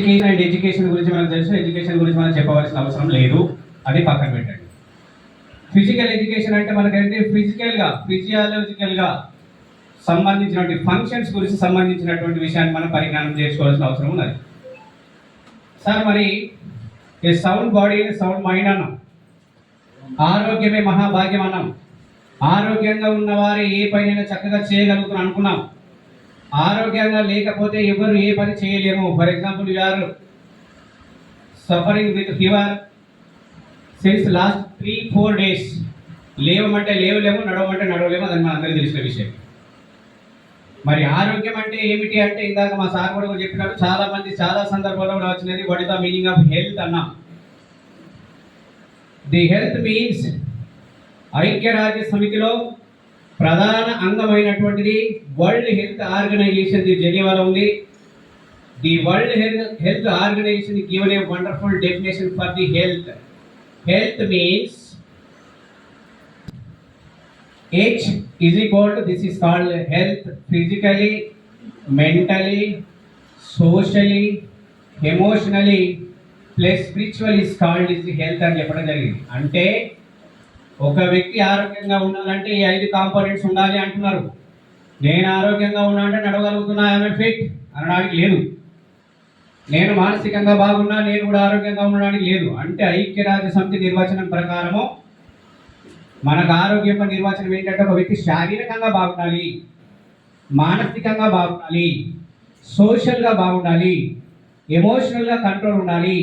And education గురించి మనకు తెలుసు. ఎడ్యుకేషన్ గురించి మనం చెప్పవలసిన అవసరం లేదు. అది పక్కన పెట్టండి. ఫిజికల్ ఎడ్యుకేషన్ అంటే మనకైతే ఫిజికల్గా ఫిజియాలజికల్గా సంబంధించినటువంటి ఫంక్షన్స్ గురించి సంబంధించినటువంటి విషయాన్ని మనం పరిజ్ఞానం చేసుకోవాల్సిన అవసరం ఉన్నది. సార్ మరి a sound body sound mind అన్నాం. ఆరోగ్యమే మహాభాగ్యం అన్నాం. ఆరోగ్యంగా ఉన్నవారే ఏ పైన చక్కగా చేయగలుగుతున్నాం అనుకున్నాం. ఆరోగ్యంగా లేకపోతే ఎవరు ఏ పని చేయలేము. For example are suffering with fever since last three four days లేవమంటే లేవలేము నడవమంటే నడవలేము అది మన అందరికీ తెలిసిన విషయం. మరి ఆరోగ్యం అంటే ఏమిటి అంటే ఇందాక మా సార్ కూడా చెప్పినట్టు చాలా మంది చాలా సందర్భాల్లో కూడా వచ్చినది what is the meaning of health అన్నాం. ది హెల్త్ మీన్స్ ఐక్యరాజ్య సమితిలో ప్రధాన అంగమైనటువంటిది వరల్డ్ హెల్త్ ఆర్గనైజేషన్ ది జెనీవాలో ఉంది the world health health organization given a wonderful definition for the health health means H is equal to this is called health physically mentally socially emotionally plus spiritual is called is health అని చెప్పడం జరిగింది అంటే ఒక వ్యక్తి ఆరోగ్యంగా ఉండాలంటే ఈ ఐదు కాంపోనెంట్స్ ఉండాలి అంటున్నారు. నేను ఆరోగ్యంగా ఉన్నా అంటే నడవగలుగుతున్నా ఆమె ఫిట్ అనడానికి లేదు. నేను మానసికంగా బాగున్నా నేను కూడా ఆరోగ్యంగా ఉండడానికి లేదు. అంటే ఐక్యరాజ్య సమితి నిర్వచనం ప్రకారము మనకు ఆరోగ్యం నిర్వచనం ఏంటంటే ఒక వ్యక్తి శారీరకంగా బాగుండాలి మానసికంగా బాగుండాలి సోషల్గా బాగుండాలి ఎమోషనల్గా కంట్రోల్ ఉండాలి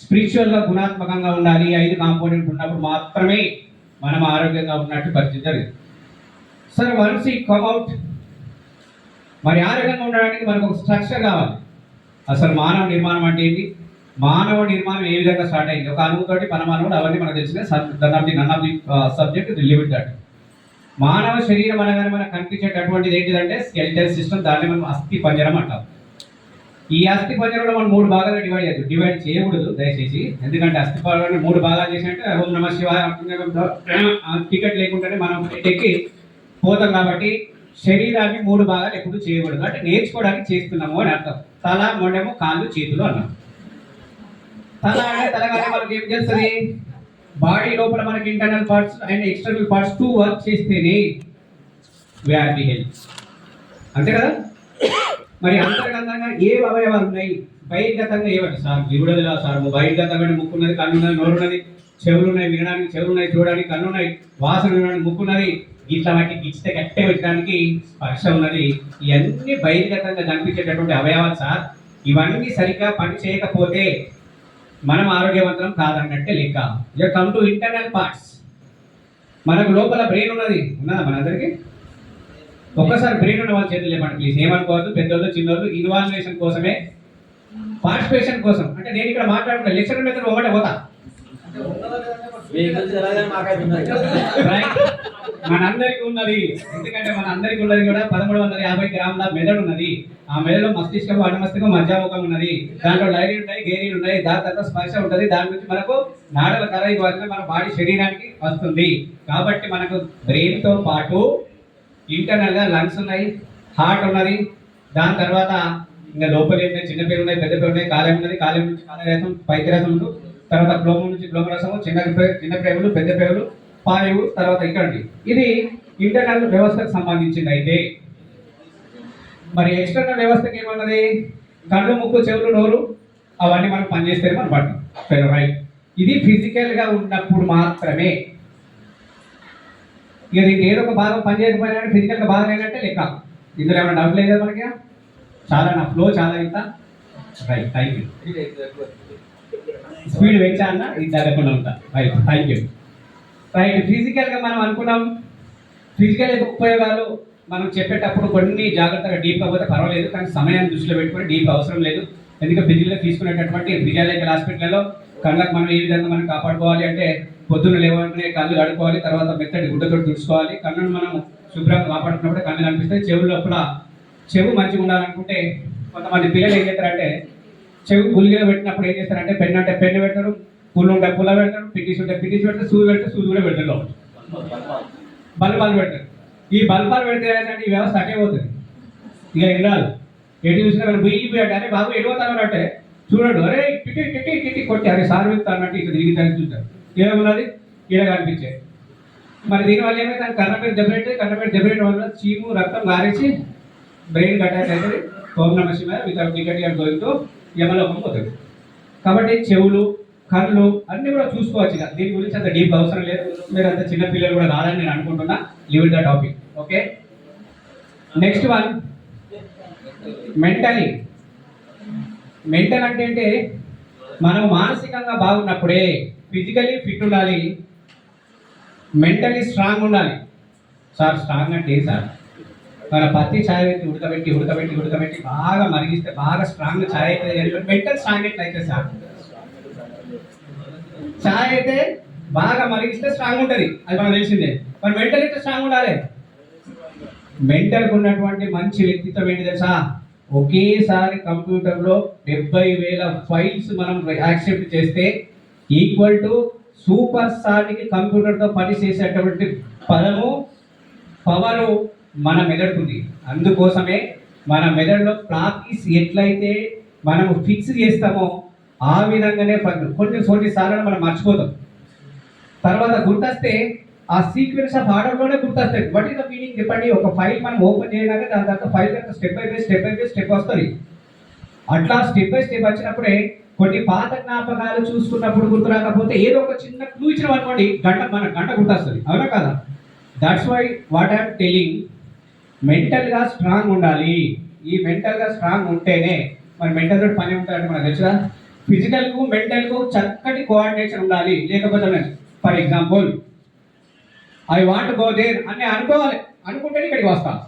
స్పిరిచువల్గా గుణాత్మకంగా ఉండాలి ఐదు కాంపోనెంట్ ఉన్నప్పుడు మాత్రమే మనం ఆరోగ్యంగా ఉన్నట్టు పరిస్థితి జరిగింది సరే వన్స్ ఈ కమ్అవుట్ మరి ఆరోగ్యంగా ఉండడానికి మనకు ఒక స్ట్రక్చర్ కావాలి. అసలు మానవ నిర్మాణం అంటే ఏంటి? మానవ నిర్మాణం ఏ విధంగా స్టార్ట్ అయింది? ఒక అణువుతోటి పరమాణువులు అవన్నీ మనకు తెలిసిన none of the none of the subject limit that మానవ శరీరం అనగానే మనకు కనిపించేటటువంటిది ఏంటిదంటే స్కెల్టల్ సిస్టమ్ దాన్ని మనం అస్థి పంజరం అంటాం. ఈ అస్థి పంజరంలో మనం మూడు భాగాలు డివైడ్ చేయదు డివైడ్ చేయకూడదు దయచేసి. ఎందుకంటే అస్థి పంజరం మూడు భాగాలు చేసినట్టే ఓం నమ శివాయ టికెట్ లేకుండానే మనం ఎక్కి పోతాం కాబట్టి శరీరాన్ని మూడు భాగాలు ఎప్పుడు చేయకూడదు. అంటే నేర్చుకోవడానికి చేస్తున్నాము అని అర్థం. తల మొండెము కాళ్ళు చేతులు అన్నాం. తల అంటే తలగానే మనకి ఏం చేస్తుంది బాడీ లోపల మనకి internal parts and external parts to work చేస్తేనే వ్యాధి హెల్త్. అంతే కదా? మరి అంతర్గతంగా ఏ అవయవాలు ఉన్నాయి? బహిర్గతంగా ఏమండి సార్? దిగుడది సార్? బహిర్గతమైన ముక్కు ఉన్నది కన్ను ఉన్నది నోరు ఉన్నది చెవులు ఉన్నాయి వినడానికి చెవులు ఉన్నాయి చూడడానికి కన్ను ఉన్నాయి వాసన వినడానికి ముక్కు ఉన్నది ఇట్లా వాటికి గిచ్చితే కట్టే పెట్టడానికి స్పర్శ ఉన్నది. ఇవన్నీ బహిర్గతంగా కనిపించేటటువంటి అవయవాలు సార్. ఇవన్నీ సరిగ్గా పని చేయకపోతే మనం ఆరోగ్యవంతం కాదన్నట్టే లెక్క. ఇక కమ్ టు ఇంటర్నల్ పార్ట్స్ మనకు లోపల బ్రెయిన్ ఉన్నది. ఉన్నదా మనందరికీ ఒక్కసారి బ్రెయిన్ ఉన్న వాళ్ళ చేతులు లేమండి ప్లీజ్ ఏమనుకోవద్దు పెద్దోళ్ళు చిన్నోళ్ళు ఇన్వాల్వేషన్ కోసమే పార్టిసిపేషన్ కోసం. అంటే నేను ఇక్కడ మాట్లాడుతున్నా లెక్చర్ మీద ఒకటే పోతా. మనందరికి ఉన్నది. ఎందుకంటే మన అందరికి ఉన్నది కూడా పదమూడు వందల యాభై గ్రాముల మెదడు ఉన్నది. ఆ మెదడులో మస్తిష్కం అడమస్తికం మధ్యాముఖం ఉన్నది. దాంట్లో లైరీ ఉన్నాయి గేరీలు ఉన్నాయి. దాని తర్వాత స్పర్శ ఉంటుంది. దాని నుంచి మనకు నాడల కలయిక మన బాడీ శరీరానికి వస్తుంది. కాబట్టి మనకు బ్రెయిన్తో పాటు ఇంటర్నల్గా లంగ్స్ ఉన్నాయి హార్ట్ ఉన్నది. దాని తర్వాత ఇంకా లోపల ఉన్నాయి చిన్న పేరు ఉన్నాయి పెద్ద పేరు ఉన్నాయి. కాలేయం ఉన్నది కాలేయం నుంచి కాలరసం పైకిరసం ఉంటుంది తర్వాత క్లోమం నుంచి క్లోమరసము చిన్న చిన్న ప్రేమలు పెద్ద పేగులు పాయువు తర్వాత ఇక్కడి ఇది ఇంటర్నల్ వ్యవస్థకు సంబంధించింది అయితే మరి ఎక్స్టర్నల్ వ్యవస్థకి ఏమన్నది? కళ్ళు ముక్కు చెవులు నోరు అవన్నీ మనం పనిచేస్తే మనం పట్టు రైట్ ఇది ఫిజికల్గా ఉన్నప్పుడు మాత్రమే. ఇక దీనికి ఏదో ఒక భాగం పని చేయకపోయినా ఫిజికల్ భాగం బాగా లెక్క. ఇందులో ఏమైనా డౌట్ లేదా మనకి? చాలా నా ఫ్లో చాలా ఇంత. రైట్ థ్యాంక్ యూ స్పీడ్ పెంచా అన్న? ఇది జరగకుండా ఉంటా. రైట్ థ్యాంక్ యూ రైట్ ఫిజికల్గా మనం అనుకున్నాం. ఫిజికల్ యొక్క ఉపయోగాలు మనం చెప్పేటప్పుడు కొన్ని జాగ్రత్తగా డీప్ పోతే పర్వాలేదు కానీ సమయాన్ని దృష్టిలో పెట్టుకొని డీప్ అవసరం లేదు. ఎందుకంటే ఫిజికల్గా తీసుకునేటటువంటి ఫిజియాలజికల్ హాస్పిటల్లో కళ్ళకు మనం ఏ విధంగా మనం కాపాడుకోవాలి అంటే పొద్దున్న లేవగానే కళ్ళు కడుక్కోవాలి తర్వాత మెత్తటి గుడ్డతో తుడుచుకోవాలి. కళ్ళను మనం శుభ్రంగా కాపాడుకున్నప్పుడు కళ్ళు కనిపిస్తాయి. చెవుల లోపల చెవు మంచిగా ఉండాలనుకుంటే కొంతమంది పిల్లలు ఏం చేస్తారంటే చెవి గులిగిన పెట్టినప్పుడు ఏం చేస్తారంటే పెన్ను అంటే పెన్ను పెడతారు పుల్ల ఉంటే పుల్ల పెడతారు పిటిస్ ఉంటే పిటిస్ పెడతారు సూది పెడితే సూది కూడా పెడతారు బల్బాలు పెడతారు. ఈ బల్బాలు పెడితే ఏంటంటే ఈ వ్యవస్థ అటే పోతుంది. ఇక వెళ్ళాలి ఎటు చూసినా మనం బుయ్యి పోయాడు అరే బాబు ఎటు పోతాను అంటే చూడండి అరే కిటి కిటి కిటి కొట్టి అరే సార్ వెళ్తా అన్నట్టు ఇక తిరిగి దాన్ని చూస్తారు ఏమున్నది ఇలా కనిపించాయి మరి దీనివల్ల ఏమైతే కన్నపేట దెబ్బెట్టి కన్నపేట దెబ్బెట్టడం వల్ల చీము రక్తం గారేసి బ్రెయిన్ అటాక్ అవుతుంది ఓం నమ శివాయ వితౌట్ టికెట్ గారు గోయింగ్ యమలోకం పోతుంది. కాబట్టి చెవులు కళ్ళు అన్నీ కూడా చూసుకోవచ్చు ఇక. దీని గురించి అంత డీప్ అవసరం లేదు. మీరు అంత చిన్న పిల్లలు కూడా కాదని నేను అనుకుంటున్నా. Leave the topic okay next one mentally mental అంటే అంటే మనం మానసికంగా బాగున్నప్పుడే ఫిజికలీ ఫిట్ ఉండాలి. మెంటలీ స్ట్రాంగ్ ఉండాలి. సార్ స్ట్రాంగ్ అంటే సార్? మన పత్తి ఛాయ్ పెట్టి ఉడకబెట్టి ఉడకబెట్టి ఉడకబెట్టి బాగా మరిగిస్తే బాగా స్ట్రాంగ్ ఛాయ్ అయితే మెంటల్ స్ట్రాంగ్ ఎట్లయితే సార్. ఛాయ్ అయితే బాగా మరిగిస్తే స్ట్రాంగ్ ఉంటుంది. అది మనకు తెలిసిందే. మరి మెంటల్ అయితే స్ట్రాంగ్ ఉండాలి? మెంటల్కి ఉన్నటువంటి మంచి వ్యక్తిత్వం ఏంటి తెలుసా? ఒకేసారి కంప్యూటర్లో డెబ్బై వేల ఫైల్స్ మనం యాక్సెప్ట్ చేస్తే ఈక్వల్ టు సూపర్ సార్కి కంప్యూటర్తో పనిచేసేటువంటి పదము పవరు మన మెదడుకుంది అందుకోసమే మన మెదడులో ప్రాక్టీస్ ఎట్లయితే మనం ఫిక్స్ చేస్తామో ఆ విధంగానే కొన్ని కొన్ని సార్లు మనం మర్చిపోతాం. తర్వాత గుర్తొస్తే ఆ సీక్వెన్స్ ఆఫ్ ఆర్డర్లోనే గుర్తొస్తాయి. వాట్ ఈస్ ద మీనింగ్ చెప్పండి? ఒక ఫైల్ మనం ఓపెన్ చేయడానికి దాని తర్వాత ఫైల్ తర్వాత step by step by step వస్తుంది అట్లా స్టెప్ బై స్టెప్ వచ్చినప్పుడే కొన్ని పాత జ్ఞాపకాలు చూసుకున్నప్పుడు గుర్తు రాకపోతే ఏదో ఒక చిన్న క్లూ ఇచ్చిన అనుకోండి గంట మన గంట గుర్తొస్తుంది. అవునా కదా? That's why what I'm telling మెంటల్గా స్ట్రాంగ్ ఉండాలి. ఈ మెంటల్గా స్ట్రాంగ్ ఉంటేనే మరి మెంటల్ తోటి పని ఉంటాయంటే మనకు తెలుసా ఫిజికల్కు మెంటల్కు చక్కటి కోఆర్డినేషన్ ఉండాలి. లేకపోతే for example I want go there అని అనుకోవాలి. అనుకుంటేనే ఇక్కడికి వస్తా.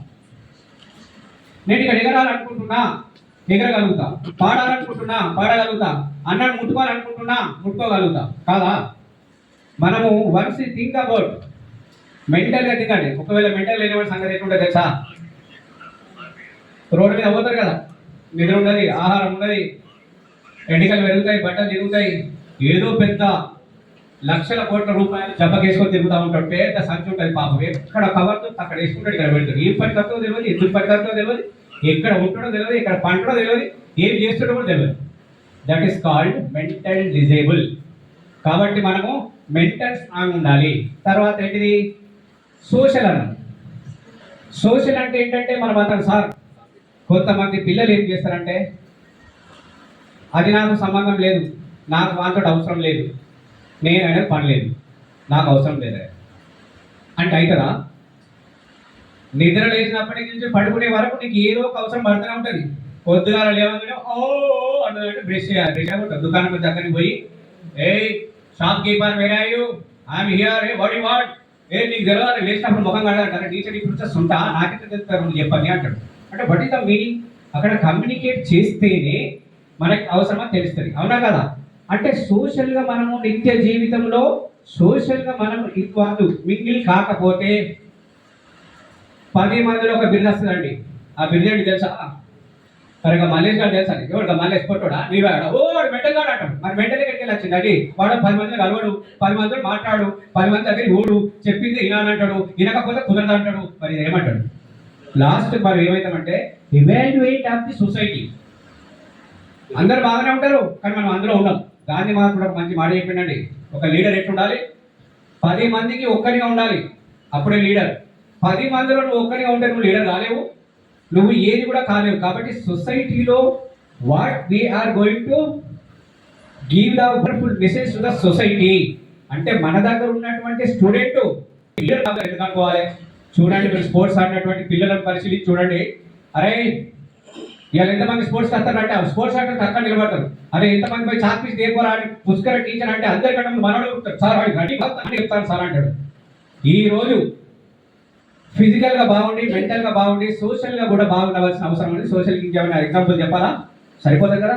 నేను ఇక్కడ ఎగరాలనుకుంటున్నా ఎగరగలుగుతా. పాడాలనుకుంటున్నా పాడగలుగుతా. అన్నాడు ముట్టుకోవాలనుకుంటున్నా ముట్టుకోగలుగుతా. కాదా? మనము వన్స్ థింక్ అబౌట్ మెంటల్గా దిగండి. ఒకవేళ మెంటల్ లేని వాడి సంగతి ఎట్లుంటే తెలుసా? రోడ్డు మీద పోతారు కదా. నిద్ర ఉన్నది ఆహారం ఉన్నది ఎండికలు పెరుగుతాయి బట్టలు తిరుగుతాయి ఏదో పెద్ద లక్షల కోట్ల రూపాయలు జబ్బకేసుకొని తిరుగుతూ ఉంటాడు. పెద్ద సంచి ఉంటుంది పాపం. ఎక్కడ కవర్ అక్కడ వేసుకుంటాడు ఇక్కడ పెడతాడు. ఏ పని తెలియదు ఎందుకు పని తెలియదు ఎక్కడ ఉంటాడో తెలియదు ఇక్కడ పంటడో తెలియదు ఏం చేస్తాడో కూడా తెలియదు that is called mental disable కాబట్టి మనము మెంటల్ స్ట్రాంగ్ ఉండాలి. తర్వాత ఏంటిది? సోషల్ అన్నాం. సోషల్ అంటే ఏంటంటే మనం అతను సార్ కొంతమంది పిల్లలు ఏం చేస్తారంటే అది నాకు సంబంధం లేదు. నాకు వాంతో అవసరం లేదు. నేను ఆయన పని లేదు నాకు అవసరం లేదు? అంటే అవుతుందా నిద్ర లేచినప్పటి నుంచి పడుకునే వరకు నీకు ఏదో ఒక అవసరం పడుతూనే ఉంటుంది. పొద్దుగా లేవగానే ఓ అంటే బ్రష్ చేయాలి. బ్రష్ అయిపోతుంది దుకాణం దగ్గరికి పోయి ఏ shopkeeper where are you I'm here A what what? ఏ నీకు తెలియాలి లేచినప్పుడు ముఖం కడగాలి టీచర్ ఇప్పుడు ఉంటా నాకైతే తెలుస్తారు నువ్వు చెప్పని అంటాడు. అంటే వాట్ ఇస్ ద మీనింగ్ అక్కడ కమ్యూనికేట్ చేస్తేనే మనకి అవసరమా తెలుస్తుంది. అవునా కదా? అంటే సోషల్గా మనము నిత్య జీవితంలో సోషల్గా మనం ఇవ్వాలి మింగిల్ కాకపోతే పది మందిలో ఒక బిర్యానీ వస్తుందండి. ఆ బిర్యానీ తెలుసా? మరి మల్లేష్ గారు తెలుసా నీకు? ఎవడు మల్లేష్ కొట్టడా నీవే ఆడ ఓ వాడు మెంటల్ గాడు అంటాడు. మరి మెంటల్ ఎక్కడికి వెళ్ళి వచ్చింది అండి వాడు పది మందిని కలవడు పది మంది మాట్లాడు పది మంది దగ్గర ఊడు చెప్పింది వినాలంటాడు వినకపోతే కుదరదు అంటాడు. మరి ఏమంటాడు? లాస్ట్ మరి ఏమైతామంటే ఇవాల్యుయేట్ ఆఫ్ ది సొసైటీ అందరు బాగానే ఉంటారు కానీ మనం అందులో ఉన్నాం. గాంధీ మహాత్ముడు ఒక మంచి మాట చెప్పిండండి. ఒక లీడర్ ఎట్లుండాలి? పది మందికి ఒక్కరిగా ఉండాలి. అప్పుడే లీడర్. పది మందిలో నువ్వు ఒక్కరిగా ఉంటే నువ్వు లీడర్ కాలేవు. నువ్వు ఏది కూడా కాలేవు. కాబట్టి సొసైటీలో what we are going to give the wonderful message to the society అంటే మన దగ్గర ఉన్నటువంటి స్టూడెంట్ లీడర్ ఎందుకు అనుకోవాలి? చూడండి మీరు స్పోర్ట్స్ ఆడినటువంటి పిల్లలను పరిశీలించి చూడండి. అరే ఇవాళ ఎంతమంది స్పోర్ట్స్ వస్తారంటే స్పోర్ట్స్ అంటే తక్కువ నిలబడతారు. అదే ఎంతమంది పోయి చాక్ పీస్ దేపోరా అని పుష్కర టీచర్ అంటే అందరికంటే ముందు మనోడు సార్ వాడికి రెడీ అని చెప్తాను సార్ అంటాడు. ఈ రోజు ఫిజికల్గా బాగుండి మెంటల్గా బాగుండి సోషల్గా కూడా బాగుండవలసిన అవసరం ఉంది. సోషల్ ఇంకేమైనా ఎగ్జాంపుల్ చెప్పాలా? సరిపోతుంది కదా?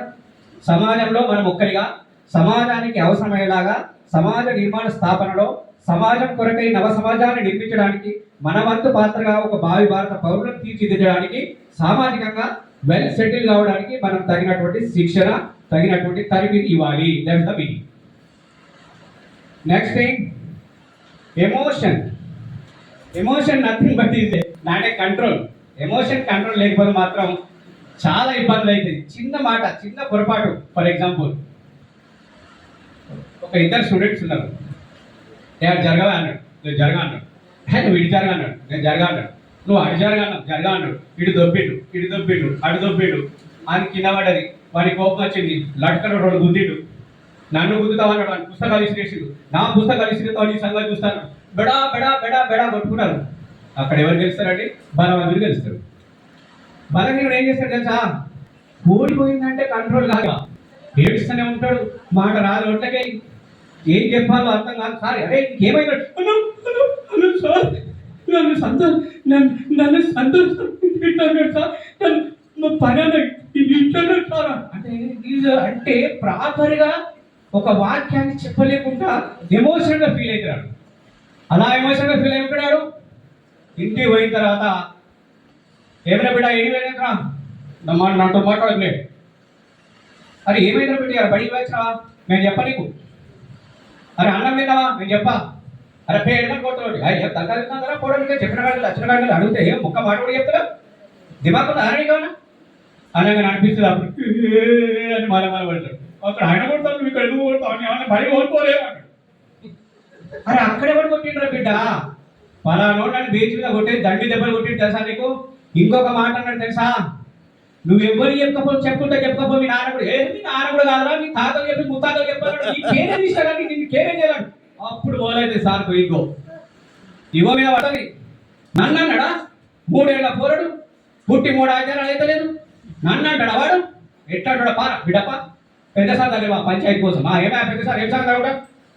సమాజంలో మనం ఒక్కరిగా సమాజానికి అవసరమయ్యేలాగా సమాజ నిర్మాణ స్థాపనలో సమాజం కొరకై నవ సమాజాన్ని నిర్మించడానికి మన వంతు పాత్రగా ఒక భావి భారత పౌరులను తీర్చిదిద్దడానికి సామాజికంగా వెల్ సెటిల్ కావడానికి మనం తగినటువంటి శిక్షణ తగినటువంటి తరబిది ఇవ్వాలి. That the meaning next thing emotion emotion nothing but is not a control emotion control లేకపోతే మాత్రం చాలా ఇబ్బందులు అవుతాయి చిన్న మాట చిన్న పొరపాటు. ఫర్ ఎగ్జాంపుల్ ఒక ఇద్దరు స్టూడెంట్స్ ఉన్నారు. నేను జరగవా అన్నాడు నేను జరగా అన్నాడు నేను నువ్వు జరగా అన్నాడు నేను జరగా అన్నాడు నువ్వు అటు జరగా జరగా అన్నాడు ఇటు దొబ్బిడు ఇటు దొబ్బిడు అటు దొబ్బిడు. అని కింద పడ్డది. వాడి కోపం వచ్చింది. లడ్కడు రెండు గుద్దిడు. నన్ను గుద్దుతావు అని పుస్తకాలు ఇసిరేసిండు. నా పుస్తకాలు ఇసిరేతావు నీ సంగతి చూస్తాను. బెడా బెడా బెడా బెడా కొట్టుకున్నారు. అక్కడ ఎవరు గెలుస్తారండి? బలవంతుడు గెలుస్తారు బలహీనుడు ఏం చేస్తాడు తెలుసా? ఓడిపోయిందంటే కంట్రోల్ కాదు. ఏడుస్తూనే ఉంటాడు. మాట రాదు ఒంటకే. ఏం చెప్పాలో అర్థం కాదు. సార్ అరే ఏమైనా సార్. నన్ను సంతోష నన్ను నన్ను సంతోషం పెట్టాడు సార్ నన్ను పని ఇంటాడు సార్ అంటే అంటే ప్రాపర్గా ఒక వాక్యాన్ని చెప్పలేకుండా ఎమోషనల్గా ఫీల్ అవుతున్నాడు అలా ఎమోషన్గా ఫీల్ అయిపోయాడు. ఇంటికి పోయిన తర్వాత ఏమైనా బిడ్డ ఏమైనా నమ్మ నాతో మాట్లాడలే అరే ఏమైనా బిడ్డ? బడికి వచ్చినావా? నేను చెప్ప నీకు. అరే అన్నం తిన్నావా? నేను చెప్పా. అరే పే ఎడమని కొట్టుకోండి అయ్యే తగ్గదు కదా పోవడానికి చెప్పిన కాదు వచ్చిన కాదు అడిగితే ఏం ముక్క మాట కూడా చెప్తారా దిమాగ్ ఉందా అరే కావునా అనగా అనిపిస్తుంది అప్పుడు అని మళ్ళీ మళ్ళీ పడతాడు అక్కడ ఆయన కొడతాను మీకు ఎందుకు కొడతావు ఏమన్నా భయం కోల్పోలేము అరే అక్కడే పడి కొట్టిండ్రా బిడ్డ? పలానో నన్ను బీచ్ మీద కొట్టి దండి దెబ్బలు కొట్టి తెలుసా నీకు? ఇంకొక మాట అన్నాడు తెలుసా? నువ్వు ఎవరు చెప్పకపో చెప్పుకుంటే చెప్పకపో మీ నాన్న కూడా ఏ మీ నాన్న కూడా కాదురా మీ తాతలు చెప్పి ముత్తాతలు చెప్పారు నీ కేరే తీసుకోవాలి నిన్ను కేరే చేయాలి అప్పుడు పోలేదు సార్ ఇగో ఇగో మీద పడుతుంది నన్ను అన్నాడా మూడేళ్ళ పోరడు. పుట్టి మూడు ఆచారాలు అయితలేదు. నన్ను అంటాడా వాడు? ఎట్టాడు పార? బిడప పెద్ద సార్ దగ్గర మా పంచాయతీ కోసం. మా ఏమైనా పెద్ద సార్ ఏం సార్ కూడా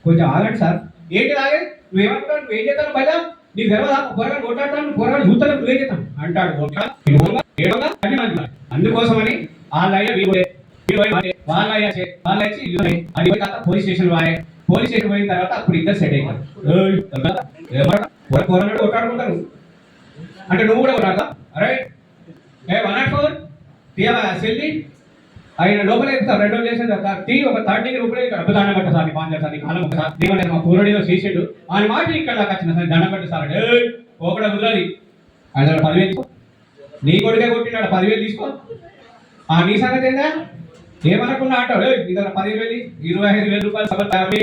కొంచెం ఆగండి సార్. ఏంటి ఆగే? నువ్వేమంటావు నువ్వు ఏం చేస్తాను బయట నీకు గర్వ కూరగాయలు కొట్టాడతాను కూరగాయలు చూస్తాను నువ్వేం చేస్తాను అంటాడు కొట్టా, ఏడవగా, ఏడవగా, అన్ని మంది అందుకోసమని వాళ్ళయ్య వీడు వాళ్ళ అయ్యా వాళ్ళ వచ్చి అది పోలీస్ స్టేషన్ వాయే పోలీస్ స్టేషన్ పోయిన తర్వాత అప్పుడు ఇద్దరు సెట్ అయిపోయారు. ఏయ్, కొట్టాడుకుంటారు అంటే నువ్వు కూడా కొట్టాక అరే ఏ వన్ నాట్ ఫోర్ తీయవా సెల్లి? ఆయన లోపల చెప్తారు రెండు రోజులు చేసేది ఒక టీ ఒక థర్డ్ డిగ్రీ రూపాయలు ఇక్కడ దండం పెట్ట సార్ నీ పాంజర్ కాలం ఒక సార్ దేవుడు మా పూర్వడిలో చేసాడు. ఆయన మాట ఇక్కడ దాకా వచ్చిన సార్ దండం పెట్ట సార్. ఒకడ కుదరది. ఆయన పదివేలు నీ కొడుకే కొట్టినాడు పదివేలు తీసుకో. ఆ నీ సంగతి ఏందా? ఏమనుకున్నా అంటాడు "ఏయ్, నీ దగ్గర పదివేలు ఇరవై ఐదు వేల రూపాయలు సభ యాభై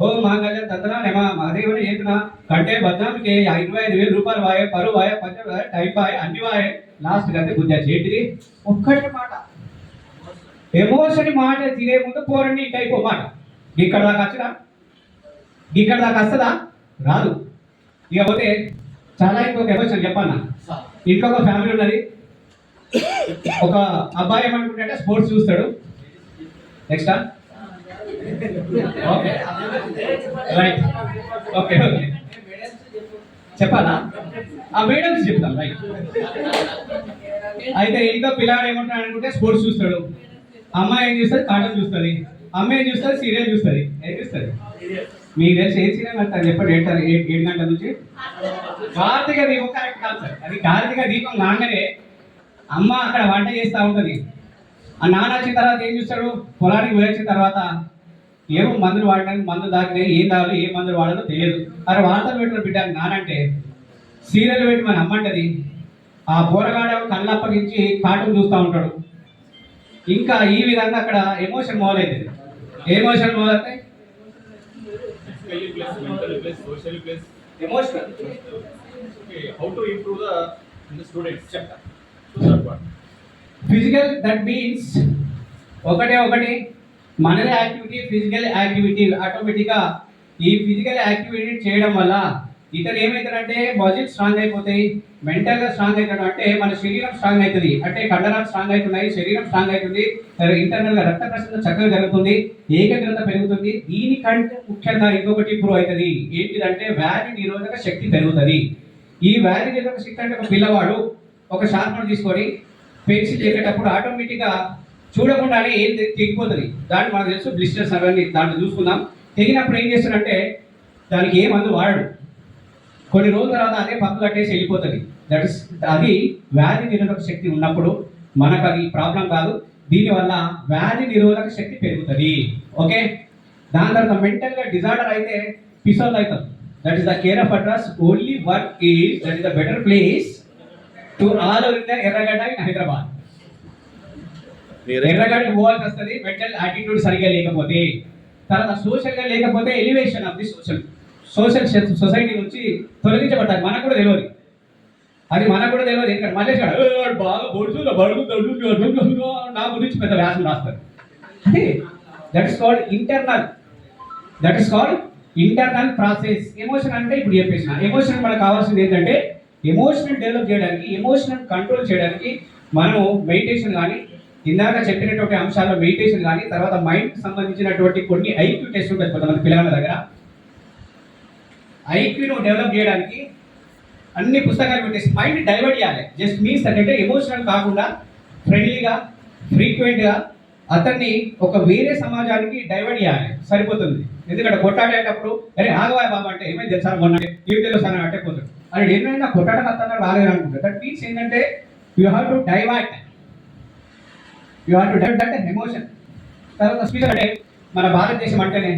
ఓ మాంగళ్య తంతనా నేమా మాదేవని ఏతున కంటే బద్నామికి ఆ ఇరవై ఐదు వేలు రూపాయలు వాయ పరువు వాయ పంచ వాయ టైం వాయ అన్ని వాయ లాస్ట్ కంటే బుద్ధి చేతిది ఒక్కటి మాట. ఎమోషన్ మాట తినే ముందు పోరండి టైప్ మాట. ఇక్కడ దాకా వచ్చినా? ఇక్కడ దాకా వస్తుందా? రాదు. ఇక పోతే చాలా ఇంకొక ఎమోషన్ చెప్పాను ఇంకొక ఫ్యామిలీ ఉన్నది. ఒక అబ్బాయి ఏమనుకుంటే స్పోర్ట్స్ చూస్తాడు. Next okay right okay okay చెప్పాలా? ఆ మేడమ్స్ చెప్తాం రైట్ అయితే ఇంకో పిల్లాడు ఏమంటాడు అనుకుంటే స్పోర్ట్స్ చూస్తాడు. అమ్మాయి ఏం చూస్తుంది? కార్టూన్ చూస్తుంది. అమ్మాయి ఏం చూస్తుంది? సీరియల్ చూస్తుంది. ఏం చూస్తుంది? మీకు తెలిసి ఏ సీరియల్ అంటారు చెప్పండి ఏంటారు ఏడు గంటల నుంచి. కార్తీక దీపం కరెక్ట్ కాదు సార్. అది కార్తీక దీపం కాగానే అమ్మ అక్కడ వంట చేస్తూ ఉంటుంది. ఆ నాన్న వచ్చిన తర్వాత ఏం చూస్తాడు? పొలానికి పోయి వచ్చిన తర్వాత ఏమో మందులు వాడడానికి మందులు దాకినాయి ఏం తాగాలి ఏ మందులు వాడాలో తెలియదు. అరే వార్తలు పెట్టిన బిడ్డ నానంటే సీరియల్ పెట్టి మన అమ్మంటది ఆ పోరగాడ కళ్ళు అప్పగించి కార్టూన్ చూస్తూ ఉంటాడు. ఇంకా ఈ విధంగా అక్కడ ఎమోషన్ మొదలైంది. ఎమోషన్ మొదలైతే ఎమోషనల్ చెప్తా part ఫిజికల్ దట్ మీన్స్ ఒకటే ఒకటి మనది యాక్టివిటీ ఫిజికల్ యాక్టివిటీ ఆటోమేటిక్గా ఈ ఫిజికల్ యాక్టివిటీ చేయడం వల్ల ఇతను ఏమవుతాడంటే మజిల్ స్ట్రాంగ్ అయిపోతాయి మెంటల్గా స్ట్రాంగ్ అవుతాడు. అంటే మన శరీరం స్ట్రాంగ్ అవుతుంది. అంటే కండరాలు స్ట్రాంగ్ అవుతున్నాయి శరీరం స్ట్రాంగ్ అవుతుంది. ఇంటర్నల్గా రక్త ప్రసరణ చక్కగా జరుగుతుంది ఏకాగ్రత పెరుగుతుంది. దీనికంటే ముఖ్యంగా ఇంకొకటి ఇంప్రూవ్ అవుతుంది. ఏంటిదంటే వ్యాధి నిరోధక శక్తి పెరుగుతుంది. ఈ వ్యాధి నిరోధక శక్తి అంటే ఒక పిల్లవాడు ఒక షార్పర్ తీసుకొని పెన్సిల్ చేసేటప్పుడు ఆటోమేటిక్గా చూడకుండానే ఏం తెగిపోతుంది దాన్ని మనకు తెలుసు బ్లిస్టర్స్ అవన్నీ. దాంట్లో చూసుకుందాం. తెగినప్పుడు ఏం చేస్తాడంటే దానికి ఏ మందు వాడడు. కొన్ని రోజుల తర్వాత అదే పప్పు కట్టేసి వెళ్ళిపోతుంది. దట్ ఇస్ అది వ్యాధి నిరోధక శక్తి ఉన్నప్పుడు మనకు అది ప్రాబ్లం కాదు. దీనివల్ల వ్యాధి నిరోధక శక్తి పెరుగుతుంది. ఓకే? దాని తర్వాత మెంటల్గా డిజార్డర్ అయితే పిసోల్ అవుతాం. That is the care of address only work is that is the better place to all over India Erragadda in Hyderabad ఎర్రగడ్డకు పోవాల్సి వస్తుంది మెంటల్ యాటిట్యూడ్ సరిగ్గా లేకపోతే తర్వాత సోషల్గా లేకపోతే elevation of the social social society నుంచి తొలగించబడ్డాది మనకు కూడా తెలియదు అది మనకు కూడా తెలియదు ఇక్కడ మల్లేష్ బాగా బొడుచు బడుగు నా గురించి పెద్ద వ్యాసం రాస్తారు. అంటే that is called internal that is called internal process emotion అంటే ఇప్పుడు చెప్పేసిన. ఎమోషన్ మనకు కావాల్సింది ఏంటంటే ఎమోషనల్ డెవలప్ చేయడానికి ఎమోషనల్ కంట్రోల్ చేయడానికి మనం మెడిటేషన్ కానీ ఇందాక చెప్పినటువంటి అంశాల్లో మెడిటేషన్ కానీ తర్వాత మైండ్ సంబంధించినటువంటి కొన్ని ఐక్యూ టెస్ట్ ఉంటుంది కొంతమంది పిల్లల దగ్గర. ఐక్యూను డెవలప్ చేయడానికి అన్ని పుస్తకాలు పెట్టేసి మైండ్ డైవర్ట్ చేయాలి. జస్ట్ మీన్స్ అంటే ఎమోషనల్ కాకుండా ఫ్రెండ్లీగా ఫ్రీక్వెంట్గా అతన్ని ఒక వేరే సమాజానికి డైవర్ట్ చేయాలి. సరిపోతుంది. ఎందుకంటే కొట్టాడేటప్పుడు అరే ఆగవాయ బాబా అంటే ఏమైంది తెలుసా? మొన్న ఏం తెలుసు అని అంటే పోతాడు. అని ఏమైనా కొట్టాడని అతను రాలేదు అనుకుంటారు దట్ మీన్స్ ఏంటంటే you have to divert you have to divert అంటే ఎమోషన్ తర్వాత స్పీకర్ అంటే మన భారతదేశం అంటేనే